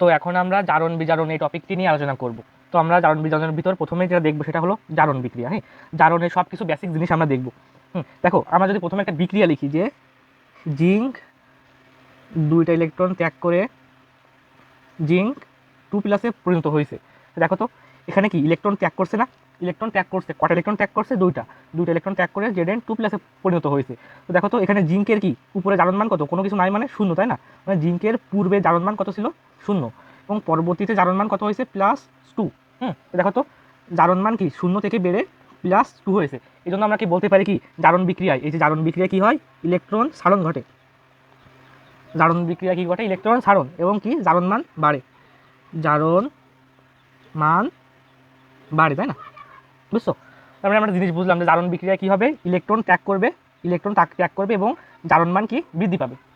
তো এখন আমরা জারণ বিজারণ এই টপিকটি নিয়ে আলোচনা করব। তো আমরা জারণ বিজারণের ভিতর প্রথমে যেটা দেখব সেটা হলো জারণ বিক্রিয়া হ্যাঁ? জারণের সব কিছু বেসিক জিনিস আমরা দেখব। হুম, দেখো, আমরা যদি প্রথমে একটা বিক্রিয়া লিখি যে জিঙ্ক দুইটা ইলেকট্রন ত্যাগ করে জিঙ্ক টু প্লাসে পরিণত হয়েছে। দেখো তো, এখানে কি ইলেকট্রন ত্যাগ করছে না? ইলেকট্রন ত্যাগ করছে, কটা ইলেকট্রন ত্যাগ করছে? দুইটা। দুইটা ইলেকট্রন ত্যাগ করে জেড এন টু প্লাসে পরিণত হয়েছে। তো দেখো তো, এখানে জিঙ্কের কি উপরে জারণ মান কত? কোনো কিছু নাই মানে শূন্য, তাই না? মানে জিঙ্কের পূর্বে জারণ মান কত ছিল? শূন্য। এবং পরবর্তীতে জারণ মান কত হয়েছে? প্লাস টু হুম দেখো তো, জারণ মান কি? শূন্য থেকে বেড়ে প্লাস টু হয়েছে। এই জন্য আমরা কি বলতে পারি কি? জারণ বিক্রিয়ায়। এই যে জারণ বিক্রিয়া কি হয়? ইলেকট্রন সারণ ঘটে। জারণ বিক্রিয়া কি ঘটে? ইলেকট্রন সারণ। এবং কি? জারণ মান বাড়ে। জারণ মান বাড়ে, তাই না? বুঝছ? তারপরে আমরা জিনিস বুঝলাম যে জারণ বিক্রিয়া কী হবে? ইলেকট্রন ত্যাগ করবে। ইলেকট্রন ত্যাগ করবে এবং জারণ মান কি? বৃদ্ধি পাবে।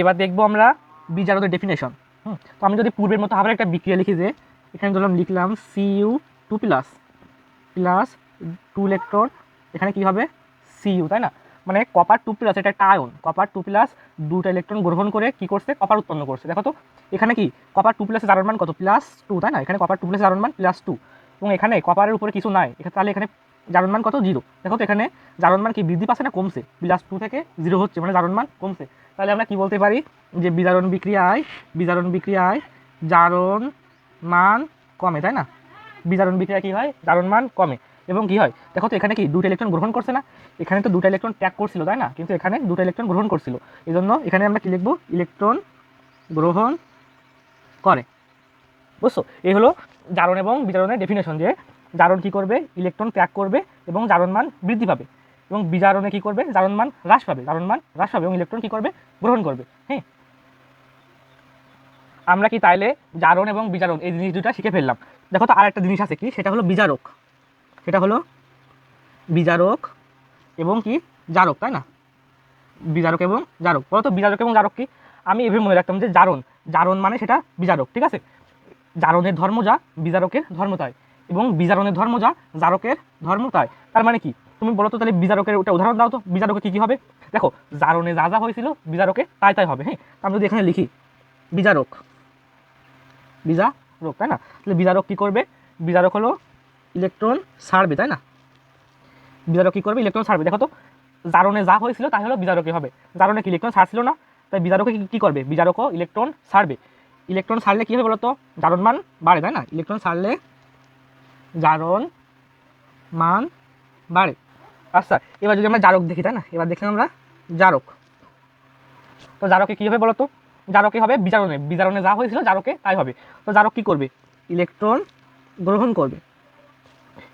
এবার দেখব আমরা বিজারণের ডেফিনেশন হুম, তো আমি যদি পূর্বের মতো আবার একটা বিক্রিয়া লিখি যে, এখানে ধরলাম লিখলাম CU two plus plus two electron এখানে কি হবে? সিইউ তাই না? মানে কপার টু প্লাস এটা একটা আয়ন কপার টু প্লাস দুটা ইলেকট্রন গ্রহণ করে কি করছে? কপার উৎপন্ন করছে। দেখো তো, এখানে কি? কপার টু প্লাসের জারণ মান কত? প্লাস টু তাই না? এখানে কপার টু প্লাসের জারণ মান প্লাস টু এবং এখানে কপারের উপরে কিছু নাই। এখানে তাহলে এখানে জারণ মান কত? জিরো। দেখো তো এখানে জারণ মান কি? বৃদ্ধি পাচ্ছে না কমছে? প্লাস টু থেকে জিরো হচ্ছে মানে জারণ মান কমছে। তাহলে আমরা কি বলতে পারি? যে বিজারণ বিক্রিয়ায় বিজারণ বিক্রিয়ায় জারণ মান কমে, তাই না? বিজারণ বিক্রিয়া কি হয়? জারণ মান কমে। এবং কি হয়? দেখো তো এখানে কি? দুটো ইলেকট্রন গ্রহণ করছে না? এখানে তো দুটো ইলেকট্রন ত্যাগ করছিল, তাই না? কিন্তু এখানে দুটো ইলেকট্রন গ্রহণ করছিল। এই জন্য এখানে আমরা কি লিখব? ইলেকট্রন গ্রহণ করে। বুঝছ? এই হলো জারণ এবং বিজারণের ডেফিনেশন যে জারণ কি করবে? ইলেকট্রন ত্যাগ করবে এবং জারণ মান বৃদ্ধি পাবে। এবং বিজারণে কি করবে? জারণ মান হ্রাস পাবে। জারণ মান হ্রাস পাবে এবং ইলেকট্রন কি করবে? গ্রহণ করবে। হ্যাঁ? আমরা কি তাইলে জারণ এবং বিজারণ এই জিনিস দুটা শিখে ফেললাম। দেখো তো আর একটা জিনিস আছে কি? সেটা হলো বিজারক। সেটা হলো বিজারক এবং কি? জারক, তাই না? বিজারক এবং জারক। বলতো বিজারক এবং জারক কি? আমি এভাবে মনে রাখতাম যে জারণ। জারণ মানে সেটা বিজারক, ঠিক আছে? জারণের ধর্ম যা, বিজারকের ধর্ম তাই। এবং বিজারণের ধর্ম যা, জারকের ধর্ম তাই। তার মানে কি? তুমি বলো তো তাহলে বিজারকের ওটা উদাহরণ দাও তো, বিজারকে কী কী হবে? দেখো, জারণে যা যা হয়েছিল, বিজারকে তাই তাই হবে হ্যাঁ? আমি যদি এখানে লিখি, বিজারক। বিজারক, তাই না? তাহলে বিজারক কী করবে? বিজারক হলো ইলেকট্রন ছাড়বে তাই না? বিজারক কী করবে? ইলেকট্রন ছাড়বে দেখো তো, জারণে যা হয়েছিল, তাই হলো বিজারকে হবে। জারণে কি ইলেকট্রন ছাড়ছিল না? তাই বিজারকে কি- করবে? বিজারকও ইলেকট্রন ছাড়বে ইলেকট্রন ছাড়লে কী হবে বলো তো? জারণ মান বাড়ে, তাই না? ইলেকট্রন ছাড়লে জারণ মান, বাড়ে। আচ্ছা এবার যদি আমরা জারক দেখি, তাই না? এবার দেখলাম আমরা জারক। তো জারকে কী হবে বলো তো জারকে হবে বিজারণে। বিজারণে যা হয়েছিল জারকে, তাই হবে। তো জারক কী করবে? ইলেকট্রন গ্রহণ করবে।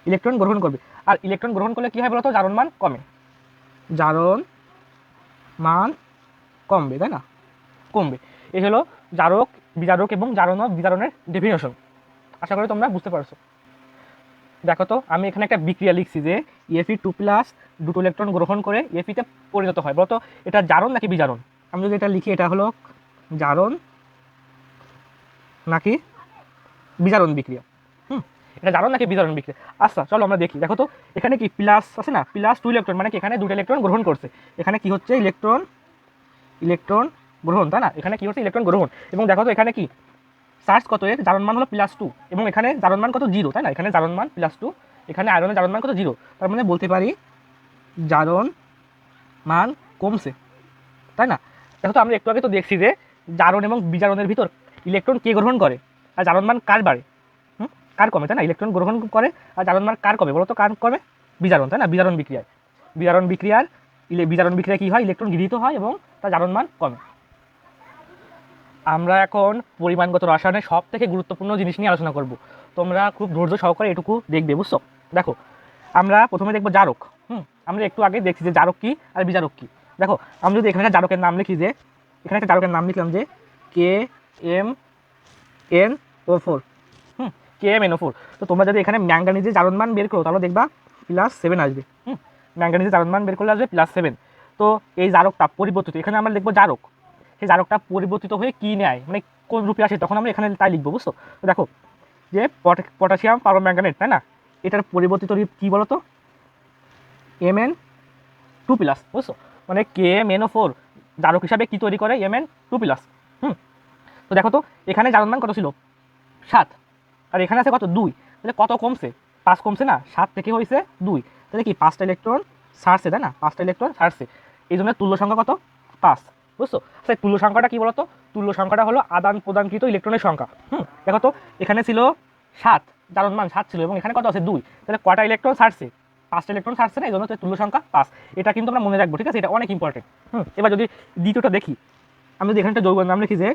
ইলেকট্রন গ্রহণ করবে। আর ইলেকট্রন গ্রহণ করলে কী হয় বলতো? জারণ মান কমে। জারণ মান কমবে, তাই না? কমবে। এই হলো জারক, বিজারক এবং জারণ বিজারণের ডেফিনেশন আশা করি তোমরা বুঝতে পারছ। দেখো তো, আমি এখানে একটা বিক্রিয়া লিখছি যে ইএফি টু প্লাস দুটো ইলেকট্রন গ্রহণ করে ইএফিতে পরিণত হয়। বলতো, এটা জারণ নাকি বিজারণ? আমি যদি এটা লিখি, এটা হলো জারণ নাকি বিজারণ বিক্রিয়া। হুম, এটা জারণ নাকি বিজারণ বিক্রিয়া? আচ্ছা চলো আমরা দেখি। দেখো তো, এখানে কি প্লাস আছে না? প্লাস টু ইলেকট্রন মানে কি? এখানে দুটো ইলেকট্রন গ্রহণ করছে। এখানে কি হচ্ছে? ইলেকট্রন ইলেকট্রন গ্রহণ, তাই না? এখানে কি হচ্ছে? ইলেকট্রন গ্রহণ। এবং দেখো তো, এখানে কি চার্জ কত এর? জারণ মান হলো প্লাস টু এবং এখানে জারণ মান কত জিরো তাই না? এখানে জারণ মান প্লাস টু এখানে আয়রনের জারণ মান কত জিরো তার মানে বলতে পারি জারণ মান কমছে, তাই না? দেখো তো, আমরা একটু আগে তো দেখছি যে জারণ এবং বিজারণের ভিতর ইলেকট্রন কে গ্রহণ করে আর জারণ মান কার বাড়ে? হুম? কার কমে, তাই না? ইলেকট্রন গ্রহণ করে আর জারণ মান কার কমে? বলো তো কার কমে? বিজারণ, তাই না? বিজারণ বিক্রিয়ায়। বিজারণ বিক্রিয়ার ইলে বিজারণ বিক্রিয়া কী হয়? ইলেকট্রন গৃহীত হয় এবং তার জারণ মান কমে। আমরা এখন পরিমাণগত রসায়নের সব থেকে গুরুত্বপূর্ণ জিনিস নিয়ে আলোচনা করব। তোমরা খুব ধৈর্য সহকারে এটুকু দেখবে, বুঝছ? দেখো, আমরা প্রথমে দেখব জারক। হুম, আমরা একটু আগে দেখছি যে জারক কী আর বিজারক কী। দেখো, আমি যদি এখানে জারকের নাম লিখি যে, এখানে একটা জারকের নাম লিখলাম যে K M N O four. হুম, K M N O four. তো তোমরা যদি এখানে ম্যাঙ্গানিজের জারণ মান বের করো, তাহলে দেখবা প্লাস সেভেন আসবে। হুম ম্যাঙ্গানিজের জারণ মান বের করলে আসবে প্লাস সেভেন তো এই জারকটা পরিবর্তিত, এখানে আমরা দেখব জারক। সেই জারকটা পরিবর্তিত হয়ে কী নেয়? মানে কোন রূপে আসে? তখন আমরা এখানে তাই লিখব, বুঝছ? তো দেখো, যে পট- পটাশিয়াম পারোম্যাঙ্গানেট তাই না? এটার পরিবর্তিত রূপ কী বলো তো এম এন টু প্লাস বুঝছ? মানে K M N O four জারক হিসাবে কি তৈরি করে? এম এন টু প্লাস হুম? তো দেখো তো, এখানে জারণ মান কত ছিল? সাত। আর এখানে আছে কত? দুই। তাহলে কত কমছে? পাঁচ কমছে না? সাত থেকে হয়েছে দুই। তাহলে কি পাঁচটা ইলেকট্রন ছাড়ছে, তাই না? পাঁচটা ইলেকট্রন ছাড়ছে। এই জন্য তুল্য সংখ্যা কত? পাঁচ। বুঝছ? আচ্ছা এই তুল্য সংখ্যাটা কি বলতো? তুল্য সংখ্যাটা হলো আদান প্রদানকৃত ইলেকট্রনের সংখ্যা। হুম, দেখো তো, এখানে ছিল সাত জারণ মান সাত ছিল, এবং এখানে কত আছে? দুই। তাহলে কটা ইলেকট্রন ছাড়ছে? পাঁচটা ইলেকট্রন ছাড়ছে না? এই জন্য তুল্য সংখ্যা পাঁচ। এটা কিন্তু আমরা মনে রাখব, ঠিক আছে? এটা অনেক ইম্পর্টেন্ট হুম, এবার যদি দ্বিতীয়টা দেখি, আমি যদি এখানে একটা যৌগের নাম লিখি যে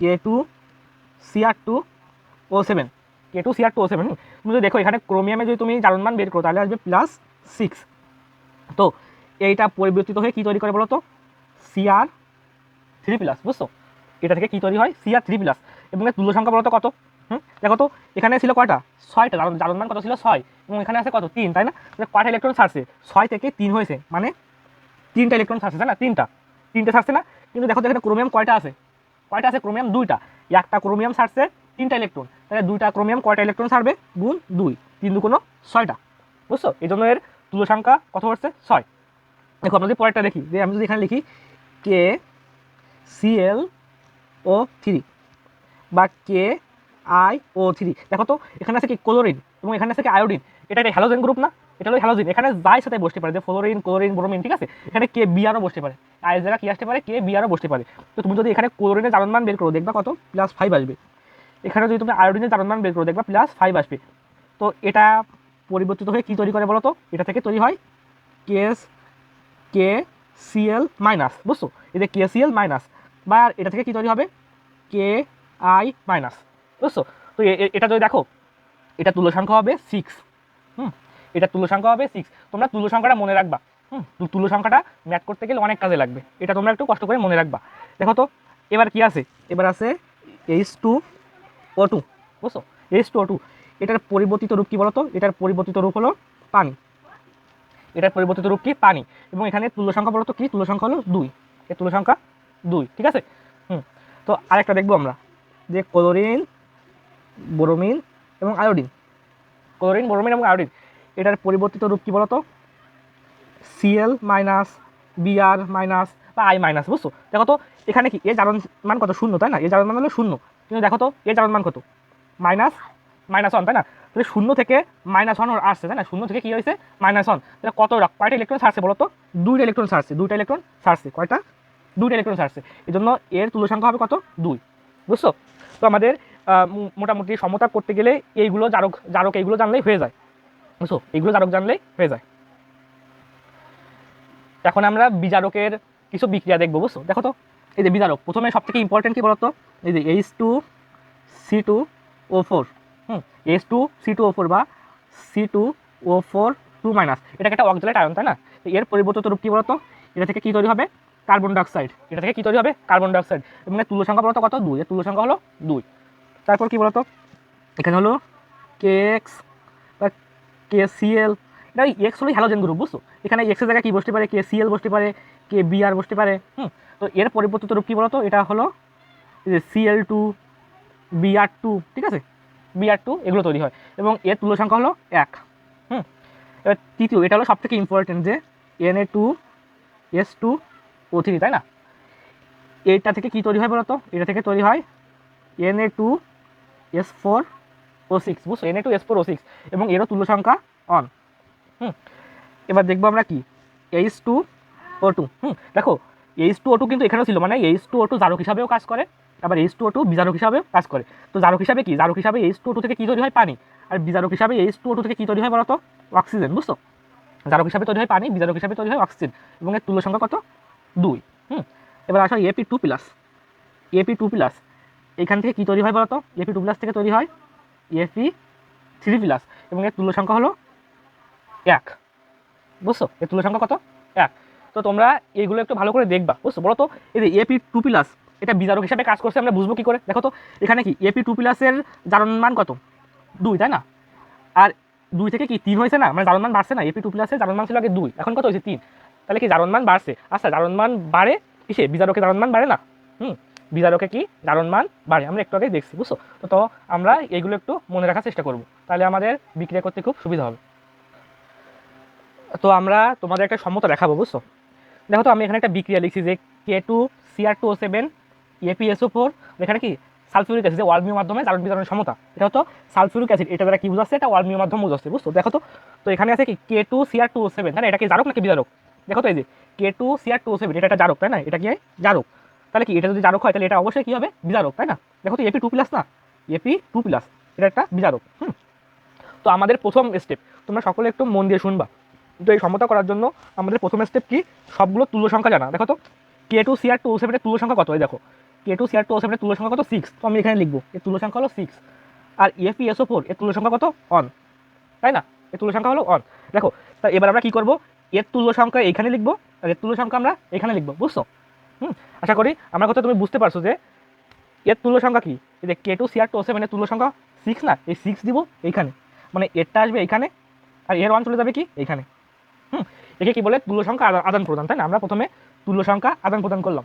K two CR two O seven K two CR two O seven তুমি যদি দেখো, এখানে ক্রোমিয়ামে যদি তুমি জারণ মান বের করো, তাহলে আসবে প্লাস সিক্স তো, এইটা পরিবর্তিত হয়ে কী তৈরি করে বলো তো সিআর থ্রি প্লাস বুঝছ? এটা থেকে কী তৈরি হয়? সিআর থ্রি প্লাস এবং এর তুল্য সংখ্যা বলো তো কত? হুম? দেখো তো, এখানে ছিল কয়টা? ছয়টা। জারণ মান কত ছিল? ছয়। এবং এখানে আছে কত? তিন, তাই না? কয়টা ইলেকট্রন ছাড়ছে? ছয় থেকে তিন হয়েছে। মানে তিনটা ইলেকট্রন ছাড়ছে, তাই না? তিনটা। তিনটে ছাড়ছে না? কিন্তু দেখো তো এখানে ক্রোমিয়াম কয়টা আছে? কয়টা আছে? ক্রোমিয়াম দুইটা। একটা ক্রোমিয়াম ছাড়ছে তিনটা ইলেকট্রন তাহলে দুইটা ক্রোমিয়াম কয়টা ইলেকট্রন ছাড়বে? গুণ দুই। তিন দু কোনো ছয়টা। বুঝছ? এই জন্য এর তুলো সংখ্যা কত হচ্ছে? ছয়। দেখো আমরা যদি পরেরটা দেখি। যে আমি যদি এখানে লিখি কে সিএল ও থ্রি বা কে আই ও থ্রি দেখো তো, এখানে আছে কি? ক্লোরিন এবং এখানে আছে কি? আয়োডিন এটা একটা হ্যালোজেন গ্রুপ না? এটা হলো হ্যালোজেন এখানে যাই সাথে বসতে পারে, যে ফ্লোরিন ক্লোরিন ব্রোমিন ঠিক আছে? এখানে কে বিআরও বসতে পারে। আই জায়গা কি আসতে পারে? কে বিআরও বসতে পারে। তো তুমি যদি এখানে ক্লোরিনের জারণ মান বের করো, দেখবা কত? প্লাস ফাইভ আসবে। এখানে যদি তুমি আয়োডিনের জারণ মান বের করো, দেখবা প্লাস ফাইভ আসবে। তো এটা পরিবর্তিত হয়ে কী তৈরি করে বলো তো এটা থেকে তৈরি হয় কেস কে সিএল মাইনাস বুঝছ? এই যে কে সিএল মাইনাস বা এটা থেকে কী তৈরি হবে? কে আই মাইনাস বুঝছ? তো এটা যদি দেখো, এটা তুল্য সংখ্যা হবে সিক্স হুম? এটা তুল্য সংখ্যা হবে সিক্স তোমরা তুল্য সংখ্যাটা মনে রাখবা। হুম? তুলো সংখ্যাটা ম্যাথ করতে গেলে অনেক কাজে লাগবে। এটা তোমরা একটু কষ্ট করে মনে রাখবা। দেখো তো, এবার কি আছে? এবার আছে এইচ টু ও টু বুঝছ? এইচ টু ও টু এটার পরিবর্তিত রূপ কি বলতো? এটার পরিবর্তিত রূপ হলো পানি। এটার পরিবর্তিত রূপ কি? পানি। এবং এখানে তুল্য সংখ্যা বলতো কি? তুল্য সংখ্যা হলো দুই। এর তুল্য সংখ্যা দুই, ঠিক আছে? হুম, তো আরেকটা দেখব আমরা, যে ক্লোরিন বোরোমিন এবং আয়োডিন ক্লোরিন বোরোমিন এবং আয়োডিন এটার পরিবর্তিত রূপ কি বলতো? সিএল মাইনাস বিআর মাইনাস বা আই মাইনাস বুঝছ? দেখো তো, এখানে কি? এ জারণ মান কত? শূন্য, তাই না? এ জারণ মান হলো শূন্য। কিন্তু দেখো তো এ জারণ মান কত? মাইনাস মাইনাস ওয়ান তাই না? তাহলে শূন্য থেকে মাইনাস ওয়ান আসছে, তাই না? শূন্য থেকে কি হয়েছে? মাইনাস ওয়ান তাহলে কত কয়টা ইলেকট্রন ছাড়ছে বলো তো দুইটা ইলেকট্রন ছাড়ছে, দুইটা ইলেকট্রন ছাড়ছে। কয়টা? দুইটা ইলেকট্রন ছাড়ছে এই জন্য এর তুল্য সংখ্যা হবে কত? দুই। বুঝছ? তো আমাদের মোটামুটি সমতা করতে গেলে এইগুলো জারক জারক এইগুলো জানলেই হয়ে যায়। বুঝছ? এইগুলো জারক জানলেই হয়ে যায়। এখন আমরা বিজারকের কিছু বিক্রিয়া দেখব, বুঝছ? দেখো তো। এই যে বিজারক, প্রথমে সব থেকে ইম্পর্টেন্ট কি বলতো? এই যে H two C two O four hmm H two C two O four বা C two O four two minus এটাকে একটা অক্সালেট আয়ন তাই না? এর পরিবর্তিত রূপ কী বলতো? এটা থেকে কী তৈরি হবে? কার্বন ডাইঅক্সাইড এটা থেকে কী তৈরি হবে? কার্বন ডাইঅক্সাইড এবং তুল্য সংখ্যা বলতো কত? দুই। এর তুল্য সংখ্যা হলো দুই। তারপর কী বলতো? এখানে হলো কে এক্স বা কে সিএল এটা ওই এক্স হলো হ্যালোজেন গ্রুপ বুঝছ? এখানে এক্সের জায়গায় কী বসতে পারে? কে সিএল বসতে পারে কে বিআর বসতে পারে, হুম? তো এর পরিবর্তিত রূপ কী বলতো? এটা হলো যে সিএল টু বিআর টু ঠিক আছে? বিআর টু এগুলো তৈরি হয়। এবং এর তুল্য সংখ্যা হলো এক, হুম? এবার তৃতীয়, এটা হলো সবথেকে ইম্পর্টেন্ট যে N A two S two O তাই না? এটা থেকে কী তৈরি হয় বলতো? এটা থেকে তৈরি হয় N A two S four O six বুঝছ? N A two S four O six এবং এরও তুল্য সংখ্যা অন হুম? এবার দেখব আমরা কি? এইচ টু ও টু হুম? দেখো এইচ টু ও টু কিন্তু এখানেও ছিল মানে এইচ টু ও টু জারক হিসাবেও কাজ করে, আবার এইচ টু ও টু বিজারক হিসাবেও কাজ করে। তো জারক হিসাবে কি? জারক হিসাবে এইচ টু ও টু থেকে কী তৈরি হয়? পানি। আর বিজারক হিসাবে এইচ টু ও টু থেকে কী তৈরি হয় বলতো? অক্সিজেন, বুঝছ? জারক হিসাবে তৈরি হয় পানি, বিজারক হিসাবে তৈরি হয় অক্সিজেন এবং এর তুল্য সংখ্যা কত? দুই, হুম? এবার আসো AP two plus AP two plus এখান থেকে কী তৈরি হয় বলতো? এপি টু প্লাস থেকে তৈরি হয় এপি থ্রি প্লাস এবং এর তুল্য সংখ্যা হলো এক। বুঝছ? এর তুল্য সংখ্যা কত? এক। তো তোমরা এইগুলো একটু ভালো করে দেখবা। বুঝছ? বলো তো, এই যে এপি টু প্লাস এটা বিজারক হিসাবে কাজ করছে, আমরা বুঝব কী করে? দেখো তো, এখানে কি এপি টু প্লাসের জারণ মান কত? দুই, তাই না? আর দুই থেকে কি তিন হয়েছে না? মানে জারণ মান বাড়ছে না? এপি টু প্লাসের জারণ মান ছিল আগে দুই। এখন কত হয়েছে? তিন। তাহলে কি জারণ মান বাড়ছে? আচ্ছা জারণ মান বাড়ে কিসে? বিজারকে জারণ মান বাড়ে না? হুম, বিজারকে কি জারণ মান বাড়ে? আমরা একটু আগে দেখছি, বুঝছ? তো তো আমরা এইগুলো একটু মনে রাখার চেষ্টা করব। তাহলে আমাদের বিক্রিয়া করতে খুব সুবিধা হবে। তো আমরা তোমাদের একটা সমতা দেখাবো, বুঝছ? দেখো তো, আমি এখানে একটা বিক্রিয়া লিখছি যে K two CR two O seven APSO four এখানে কি? সালফিউরিক অ্যাসিড যে ওয়ালমিও মাধ্যমে জারণ বিতরণের ক্ষমতা এটা হতো সালফিউরিক অ্যাসিড, এটা দ্বারা কি বুঝাচ্ছে? এটা ওয়ালমিও মাধ্যম বুঝাচ্ছে, বুঝছ? দেখো তো তো এখানে আছে কি K two CR two O seven না? এটা কি জারক নাকি বিজারক? দেখো তো এই যে K two CR two seven এটা একটা জারক, তাই না? এটা কি হয়? জারক। তাহলে কি, এটা যদি জারক হয়, তাহলে এটা অবশ্যই কী হবে? বিজারক, তাই না? দেখো তো এপি টু প্লাস না? এপি টু প্লাস এটা একটা বিজারক, হুম? তো আমাদের প্রথম স্টেপ তোমরা সকলে একটু মন দিয়ে শুনবা। তো এই সমতা করার জন্য আমাদের প্রথম স্টেপ কি? সবগুলো তুল্য সংখ্যা জানা। দেখো তো কে টু সিআর টু সেভেনের তুল্য সংখ্যা কত? এই দেখো কে টু সিআর টু সেভেনের তুল্য সংখ্যা কত? সিক্স তো আমি এখানে লিখব, এর তুল্য সংখ্যা হলো সিক্স আর ইএফি এসও ফোর এর তুল্য সংখ্যা কত? অন তাই না? এর তুল্য সংখ্যা হলো অন দেখো, তা এবার আমরা কী করব? এর তুল্য সংখ্যা এখানে লিখব, আর এর তুল্য সংখ্যা আমরা এখানে লিখব, বুঝছ? হুম, আশা করি আমার কথা তুমি বুঝতে পারছ যে এর তুল্য সংখ্যা কি? এই যে কে টু সিআর টু সেভেনের তুল্য সংখ্যা সিক্স না, এই সিক্স দিব এইখানে মানে এরটা আসবে এইখানে, আর এর ওয়ান চলে যাবে কি? এইখানে। হুম, একে কি বলে? তুল্য সংখ্যা আদান- প্রদান, তাই না? আমরা প্রথমে তুল্য সংখ্যা আদান প্রদান করলাম।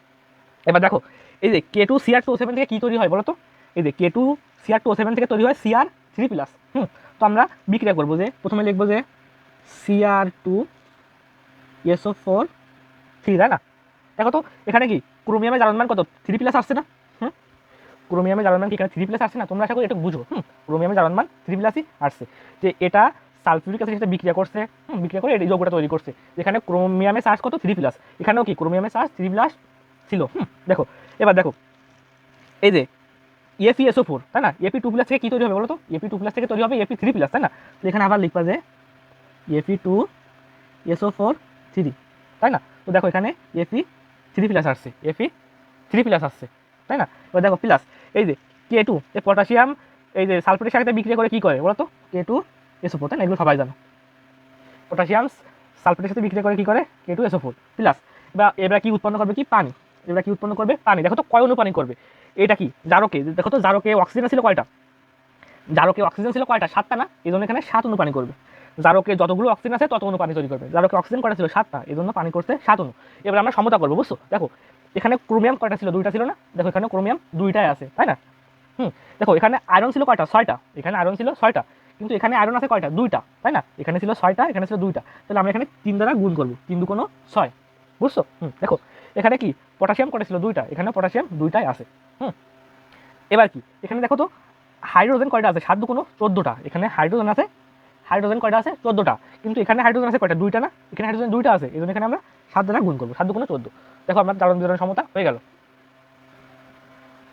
এবার দেখো, এই যে K two CR two seven থেকে কী তৈরি হয় বলো তো? এই যে K two CR two seven থেকে তৈরি হয় সিআর থ্রি প্লাস হুম, তো আমরা বিক্রিয়া করব যে, প্রথমে লিখব যে CR two SO four three তাই না? দেখো তো, এখানে কি? ক্রোমিয়ামের জারণ মান কত? থ্রি প্লাস আসছে না? হুম? ক্রোমিয়ামের জারণ মান কি এখানে থ্রি প্লাস আসছে না? তোমরা আশা করি এটা বুঝো। হুম ক্রোমিয়ামের জারণ মান থ্রি প্লাসই আসছে। যে এটা সালফিউরিক অ্যাসিড সাথে বিক্রিয়া করছে। হুম, বিক্রিয়া করে এই যৌগটা তৈরি করছে। যেখানে ক্রোমিয়ামের চার্জ কত? থ্রি প্লাস এখানেও কি? ক্রোমিয়ামের চার্জ থ্রি প্লাস ছিল। হুম, দেখো, এবার দেখো। এই যে এপি এসও ফোর তাই না? এপি টু প্লাস থেকে কী তৈরি হবে বলো তো এপি টু প্লাস থেকে তৈরি হবে এপি থ্রি প্লাস তাই না? এখানে আবার লিখবা যে AP two SO four three তাই না? তো দেখো এখানে এপি থ্রি প্লাস আসছে এপি থ্রি প্লাস আসছে, তাই না? এবার দেখো প্লাস এই যে কে টু এই পটাশিয়াম এই যে সালফেটের সাথে বিক্রিয়া করে কী করে বলো তো কে টু ফোর তাই না? এগুলো সবাই জানো। পটাশিয়াম সালফেটের সাথে বিক্রিয়া করে কী করে? কে টু ফোর প্লাস এবার এবার কি উৎপন্ন করবে? কি? পানি, এবার কি উৎপন্ন করবে? পানি, দেখো তো কয় অনুপানি করবে? এটা কি? জারকে, দেখো তো জারকে অক্সিজেন ছিল কয়টা? জারকে অক্সিজেন ছিল কয়টা? সাতটা না? এই জন্য এখানে সাত অনু পানি করবে। জারকে যতগুলো অক্সিজেন আছে তত অনু পানি তৈরি করবে। জারকে অক্সিজেন কটা ছিল? সাতটা। এই জন্য পানি করতে সাত অনু। এবার আমরা সমতা করব, বুঝছ? দেখো, এখানে ক্রোমিয়াম কয়টা ছিল? দুইটা ছিল না? দেখো, এখানে ক্রোমিয়াম দুইটাই আছে, তাই না? হুম, দেখো, এখানে আয়রন ছিল কয়টা? ছয়টা। এখানে আয়রন ছিল ছয়টা। কিন্তু এখানে আয়রন আছে কয়টা? দুইটা, তাই না? এখানে ছিল ছয়টা, এখানে ছিল দুইটা। তাহলে আমরা এখানে তিন দ্বারা গুণ করব। তিন দুকোনো ছয়, বুঝছ? হুম, দেখো, এখানে কি? পটাশিয়াম কয়টা ছিল? দুইটা। এখানে পটাশিয়াম দুইটাই আছে, হুম। এবার কি? এখানে দেখো তো হাইড্রোজেন কয়টা আছে? সাত দুকোনো চোদ্দোটা। এখানে হাইড্রোজেন আছে হাইড্রোজেন কয়টা আছে? চোদ্দোটা। কিন্তু এখানে হাইড্রোজেন আছে কয়টা? দুইটা না? এখানে হাইড্রোজেন দুইটা আছে। এই জন্য এখানে আমরা সাত দ্বারা গুণ করব। সাত দুকোনো চোদ্দ। দেখো আমরা জারণ বিতরণ সমতা হয়ে গেল।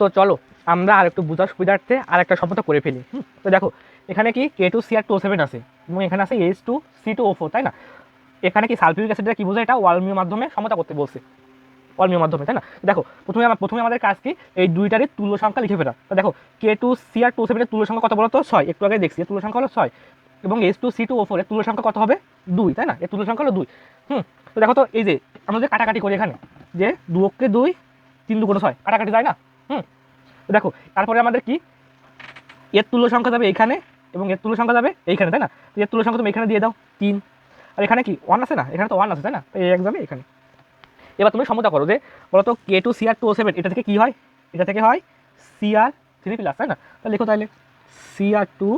তো চলো, আমরা আর একটু বোঝার সুবিধার্থে আর একটা সমতা করে ফেলি। তো দেখো, এখানে কি K two C R two seven আছে এবং এখানে আছে H two C two O four তাই না? এখানে কি সালফিউরিক অ্যাসিডটা কি বোঝায়? এটা ওয়ালমিও মাধ্যমে সমতা করতে বলছে। ওয়ালমিও মাধ্যমে, তাই না? দেখো, প্রথমে আমার প্রথমে আমাদের কাজ কি? এই দুইটারই তুল্য সংখ্যা লিখে ফেলা তো দেখো K two C R two সেভেনের তুল্য সংখ্যা কত বলো তো ছয়। একটু আগে দেখছি তুল্য সংখ্যা হলো ছয়। এবং S two C two O four এর তুল্য সংখ্যা কত হবে? দুই, তাই না? এর তুল্য সংখ্যা হলো দুই। হুম, তো দেখো তো, এই যে আমরা যে কাটাকাটি করি এখানে, যে দু অক্ষে দুই, তিন দু কোনো ছয়, কাটাকাটি যায় না? হুম, তো দেখো, তারপরে আমাদের কি? এর তুল্য সংখ্যা যাবে এইখানে এবং এর তুল্য সংখ্যা যাবে এইখানে, তাই না? তো এর তুল্য সংখ্যা তুমি এখানে দিয়ে দাও, তিন। আর এখানে কি? ওয়ান আছে না? এখানে তো ওয়ান আছে, তাই না? এই এক যাবে এখানে। এবার তুমি সমতা করো যে বলো তো K two CR two seven এটা থেকে কি হয়? এটা থেকে হয় সিআর থ্রি প্লাস তাই না? তাহলে লিখো তাহলে। CR two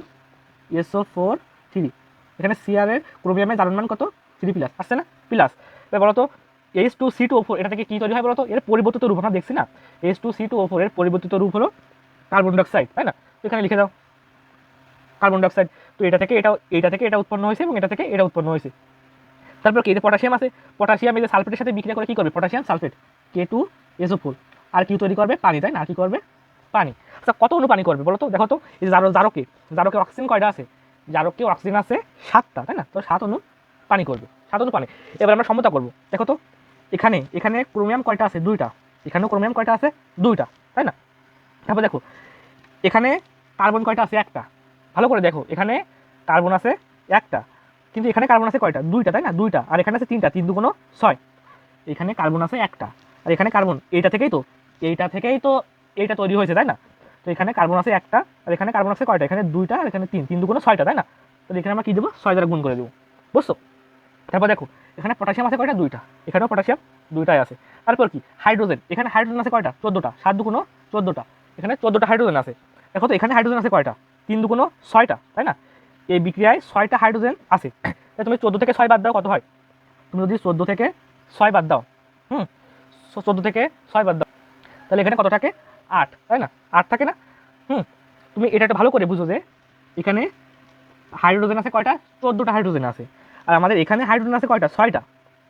SO four three এখানে সিআর এর ক্রোমিয়ামের জারণ মান কত? থ্রি প্লাস আসছে না? প্লাস এবার বলতো H two C two O four এটা থেকে কী তৈরি হয় বলতো? এর পরিবর্তিত রূপ আমরা দেখছি না। H two C two O four এর পরিবর্তিত রূপ হলো কার্বন ডাইঅক্সাইড তাই না? এখানে লিখে দাও। কার্বন ডাইঅক্সাইড তো এটা থেকে এটা এটা থেকে এটা উৎপন্ন হয়েছে এবং এটা থেকে এটা উৎপন্ন হয়েছে। তারপর কি? পটাশিয়াম আছে। পটাশিয়াম এই সালফেটের সাথে বিক্রিয়া করে কী করবে? Potassium sulphate K two SO four আর কি তৈরি করবে? পানি, তাই না? আর কি করবে? পানি। আচ্ছা কত অনু পানি করবে বলো তো? দেখো তো, এই জারো জারকে জারকে অক্সিজেন কয়টা আছে? জারকে অক্সিজেন আছে সাতটা, তাই না? তো সাত অনু পানি করবে, সাত অনু পানি। এবার আমরা সমতা করব। দেখো তো, এখানে এখানে ক্রোমিয়াম কয়টা আছে? দুইটা। এখানেও ক্রোমিয়াম কয়টা আছে? দুইটা, তাই না? তারপর দেখো, এখানে কার্বন কয়টা আছে? একটা। ভালো করে দেখো, এখানে কার্বন আছে একটা, কিন্তু এখানে কার্বন আছে কয়টা? দুইটা, তাই না? দুইটা। আর এখানে আছে তিনটা, তিন দুগুণ ছয়। এখানে কার্বন আছে একটা। আর এখানে কার্বন এইটা থেকেই তো, এইটা থেকেই তো এইটা তৈরি হয়েছে, তাই না? তো এখানে কার্বন আছে একটা, আর এখানে কার্বন আছে কয়টা? এখানে দুইটা, আর এখানে তিন। তিন দুগুণ ছয়টা, তাই না? তো এখানে আমরা কী দেবো? ছয় দ্বারা গুণ করে দেবো। বুঝছ? তারপর দেখো, এখানে পটাশিয়াম আছে কয়টা? দুইটা। এখানেও পটাশিয়াম দুইটাই আছে। তারপর কি? হাইড্রোজেন এখানে হাইড্রোজেন আছে কয়টা? চোদ্দোটা। সাত দুগুণ চোদ্দোটা। এখানে চোদ্দোটা হাইড্রোজেন আছে। দেখো তো, এখানে হাইড্রোজেন আছে কয়টা? তিন দুগুণ ছয়টা, তাই না? এই বিক্রিয়ায় ছয়টা হাইড্রোজেন আছে। তাই তুমি চোদ্দ থেকে ছয় বাদ দাও, কত হয়? তুমি যদি চোদ্দ থেকে ছয় বাদ দাও, হুম? চোদ্দ থেকে ছয় বাদ দাও। তাহলে এখানে কত থাকে আট, তাই না? আট থাকে না? হুম, তুমি এটা ভালো করে বুঝো যে এখানে হাইড্রোজেন আছে কয়টা? চোদ্দোটা হাইড্রোজেন আছে। আর আমাদের এখানে হাইড্রোজেন আছে কয়টা? ছয়টা।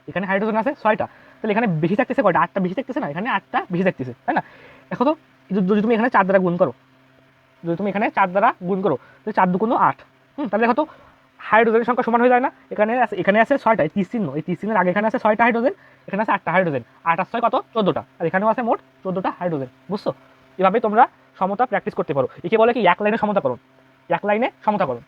এখানে হাইড্রোজেন আছে ছয়টা। তাহলে এখানে বেশি থাকতেছে কয়টা? আটটা বেশি থাকতেছে না? এখানে আটটা বেশি থাকতেছে, তাই না? এখন তো, যদি- তুমি এখানে চার দ্বারা গুণ করো, যদি তুমি এখানে চার দ্বারা গুণ করো, তাহলে চার দু দুগুণ আট। হুম, তাহলে দেখো তো হাইড্রোজেনের সংখ্যা সমান হয়ে যায় না। এখানে আছে এখানে আছে ছয়টা, এই তিস চিহ্ন, এই তিস চিহ্নের আগে এখানে আছে ছয়টা হাইড্রোজেন, এখানে আছে আটটা হাইড্রোজেন। আট আর ছয়, কত? চোদ্দোটা। আর এখানেও আছে মোট চোদ্দোটা হাইড্রোজেন, বুঝছ? এভাবে তোমরা সমতা প্র্যাকটিস করতে পারো। একে বলে কি, এক লাইনে সমতা সমতাকরণ এক লাইনে সমতা সমতাকরণ